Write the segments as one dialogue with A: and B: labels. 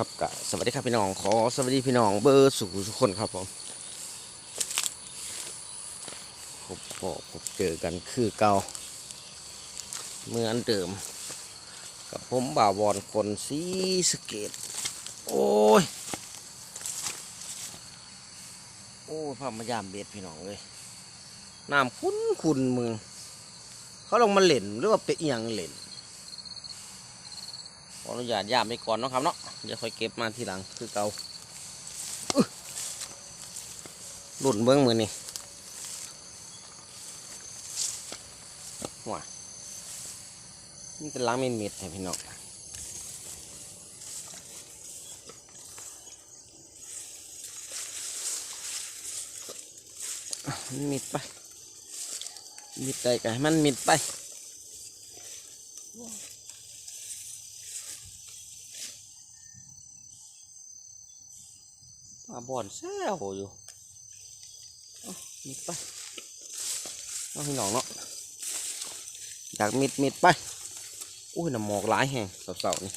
A: ครับกะสวัสดีครับพี่น้องขอสวัสดีพี่น้องเบอร์สุขทุกคนครับผมผมพบผมเจอกันคือเก่าเหมือนเดิม กับผมบ่าววอนคนสีสเกต โอ้ย โอ้ยพามายามเบ็ดพี่น้องเลยน้ำคุ้นคุณมึง เขาลงมาเล่นหรือว่าเป็นอหย่างเล่น ขออนุญาตย่ามไปก่อนนะครับเนาะเดี๋ยวค่อยเก็บมาทีหลังคือเก่าหลุดเบิ้องมือนี่ว้านี่เป็นล้างเม็ดเม็ดให้พี่น้องมิดไป มิดไปกันมันมิดไป มาบ่อนแซ่โอยู่มิดไปเอาพี่น้องเนาะอยากมิดมิดไปอุ้ยน้ำหมอกหลายแห่งเสาๆนี่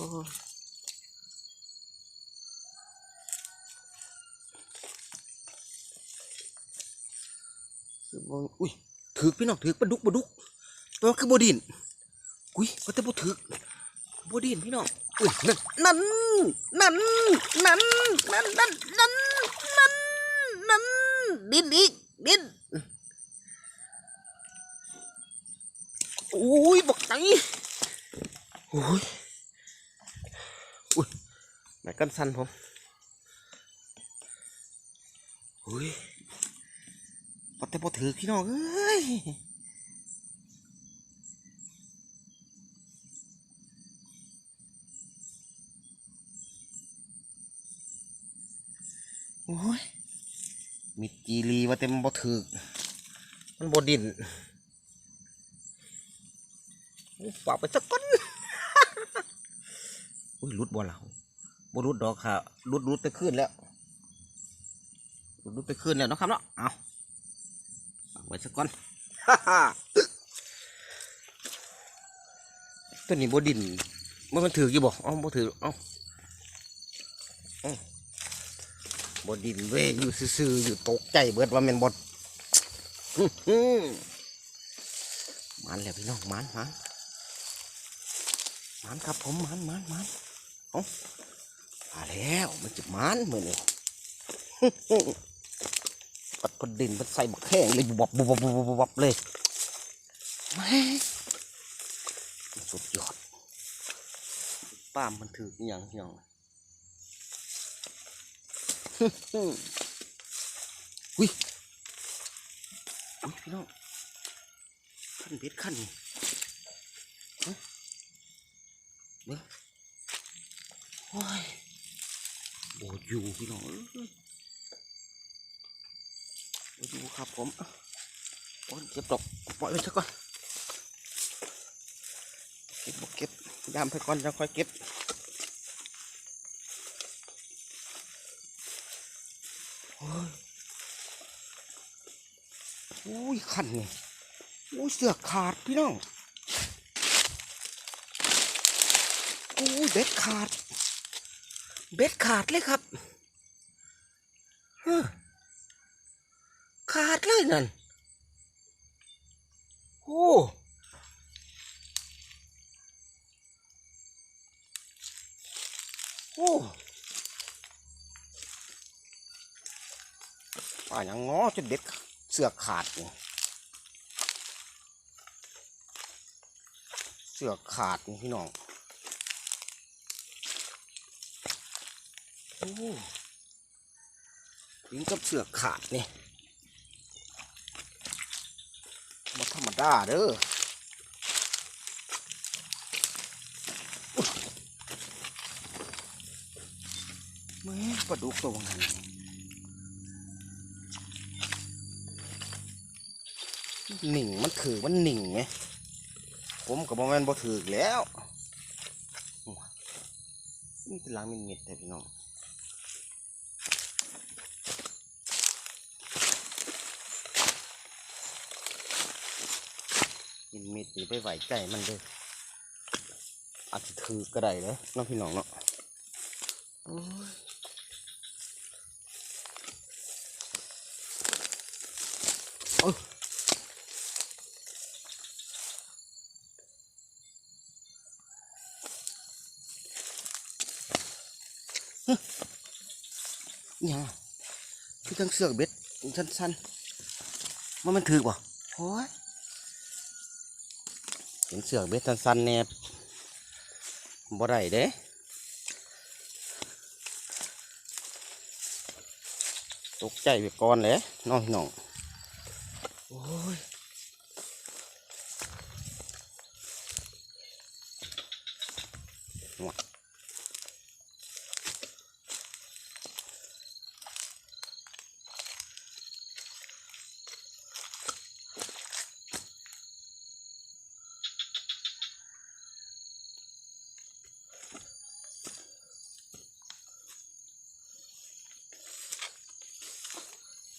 A: อ้คือบอุ้ยถือพี่น้องถือปลาดุกปลาดุกแปลว่าคือบดินอุ้ยก็แต่บ่ถือบดินพี่น้องอุ้ยนั่นนั่นนั่นนั่นนั่นนั่นนั่นนั่นนั่นดินอีกดินอุ้ยบักไงอุ้ย แม่กันสั้นผมอุ้ยพอแต่พอถือพี่น้องเอ้ยโอ้ยมีจีรีว่าเต็มบ่ถือมันบ่ดินโอ้ฝากไปสักก้นอุ้ยรุดบ่เรา บรุดดอกค่ะรุดรุดไปขึ้นแล้วรุดรุดไปขึ้นแล้วนะครับเนาะเอาไว้สักก่อนตัวนี้บดินมันมันถือกี่บอกอ๋อบ่ถือเอาเอาบดินเวอยู่ซื่อๆอยู่ตกใจเบิดว่ามันบดมันแล้วพี่น้องมันมันมันครับผมมันมันมันอ้า มาแล้วมันจะมันเหมือนเลยปัดพดดินมันใส่บักแห้งเลยบุบบุบบุบบุบเลยแม่สุดยอดป้ามมันถืออย่างอย่างอุ้ยอุ้ยพี่น้องขั้นเบ็ดขั้นนี่เฮ้ยเบ้งโอ้ย โบอยู่พี่น้องเอ้ยไปดูครับผมโอ้ยเก็บดอกปล่อยไปซะก่อนเก็บบเก็บยามไปก่อนจะค่อยเก็บโอ้ยโอ้ยขันนี่โอ้ยเสือกขาดพี่น้องโอ้ยเบ็ดขาด เบ็ดขาดเลยครับฮ้อขาดเลยนั่น โอ้โอ้ป่ายังง้อจนเด็ดเสือกขาดนี่เสือกขาดนี่พี่น้อง โอ้ ถึงกับเสือกขาดนี่มาธรรมดาเด้ออุ๊ยแม่ปลาดุกตัวนั้นหนิ่งมันถือมันหนิ่งไงผมกับบ่แมนบ่ถือแล้วนี่เป็นลังมิดแต่พี่น้อง มิดมิดนี่ไปไหวใจมันเลยอาจจะถือก็ได้เลยน้องพี่น้องเนาะโอ้ยโอ้ยเนี่ยงคือจังเสือกเบ็ดสั้นๆมันมันถือป่ะโอ้ย เห็นเสือกเบ็ดสั้นๆเนี่ยบ่ได้เด้ตกใจไปก่อนเลยน้องพี่น้องโอ้ย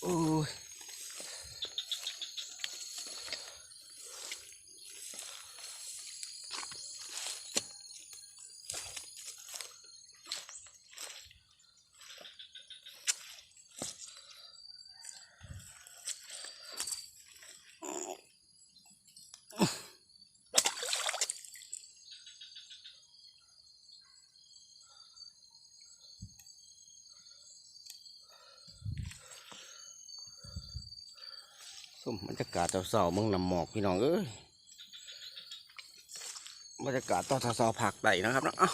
A: โส้มบรรยากาศเศร้าๆเมืองนำหมอกพี่น้องเอ้ยบรรยากาศตอนเศร้าๆผักไต่นะครับนะเอ้า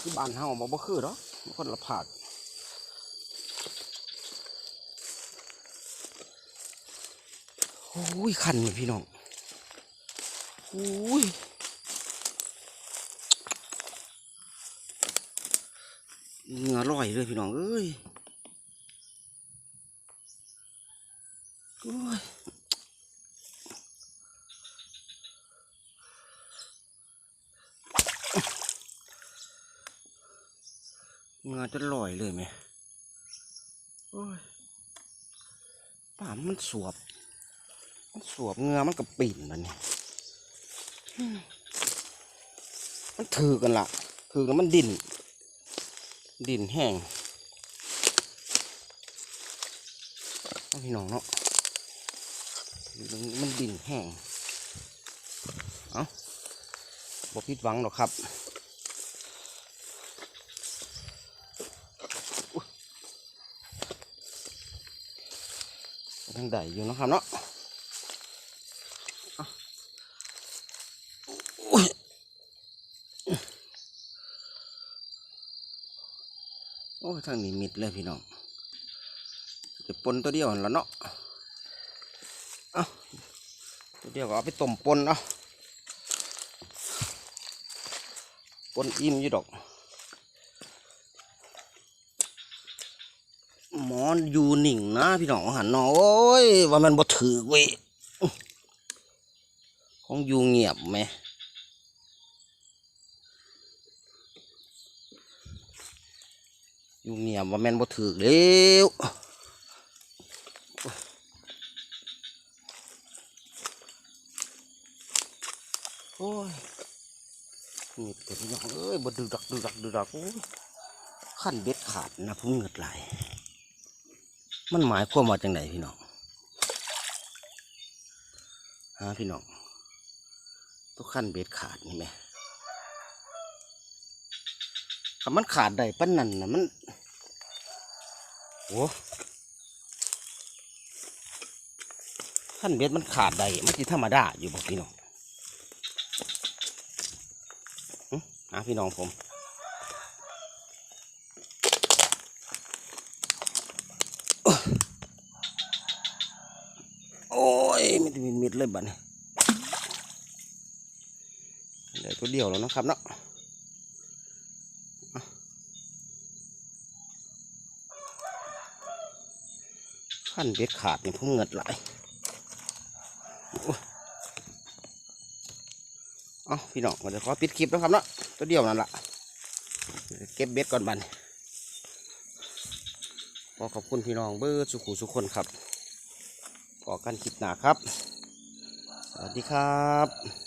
A: คือบ้านเฮาบ่บ่คือเนาะคนละผักโอ้ยคันนี่พี่น้องโอ้ยเหงื่อลอยเลยพี่น้องเอ้ย โอ้ยเห งาจะลอยเลยไหมโอ้ยป่ามันสวบ มันสวบเงือมันกับปิ่นมันนี่มันถือกันละถือแล้วมันดิ่นดิ่นแห้งพี่น้องเนาะ มันดินแห้ง เอาบอพิดหวังหรอกครับทางใดอยู่นะครับเนาะโอ้ทางนี้มิดเลยพี่น้องจะปนตัวเดียวหั่นละเนาะ เอาตัวเดียวก็เอาไปต้มปนเอาปนอิ่มอยู่ดอก หมอนอยู่หนิงนะพี่น้องหันเนาะโอ้ยว่ามันบ่ถือเว้ยของอยู่เงียบไหมอยู่เงียบว่าแม่นบ่ถือเร็ว อ้ยมีแต่พี่น้องเอ้ยบดูดักดูดักดูดักโอ้ยขั้นเบ็ดขาดนะพุ่งเงิดไหลมันหมายความว่าจังไหนพี่น้องฮะพี่น้องตัวขั้นเบ็ดขาดนี่ไหมถ้ามันขาดได้ปั้นนั่นนะมันโอ้ขั้นเบ็ดมันขาดได้มันจะธรรมดาอยู่บอกพี่น้อง อะพี่น้องผมโอ้ยมิดมิดมิดเลยบัดนี้เดี๋ยวตัวเดียวแล้วนะครับเนาะอะขั้นเบ็ดขาดเนี่ยผมเงิดไหลายโอ้ยเอาพี่น้องมันจะขอปิดคลิปแล้วครับเนาะ ตัวเดียวนั่นละเก็บเบ็ดก่อนบันขอขอบคุณพี่น้องเบอร์สุขุสุขคนครับขอกันคลิปหนาครับ สวัสดีครับ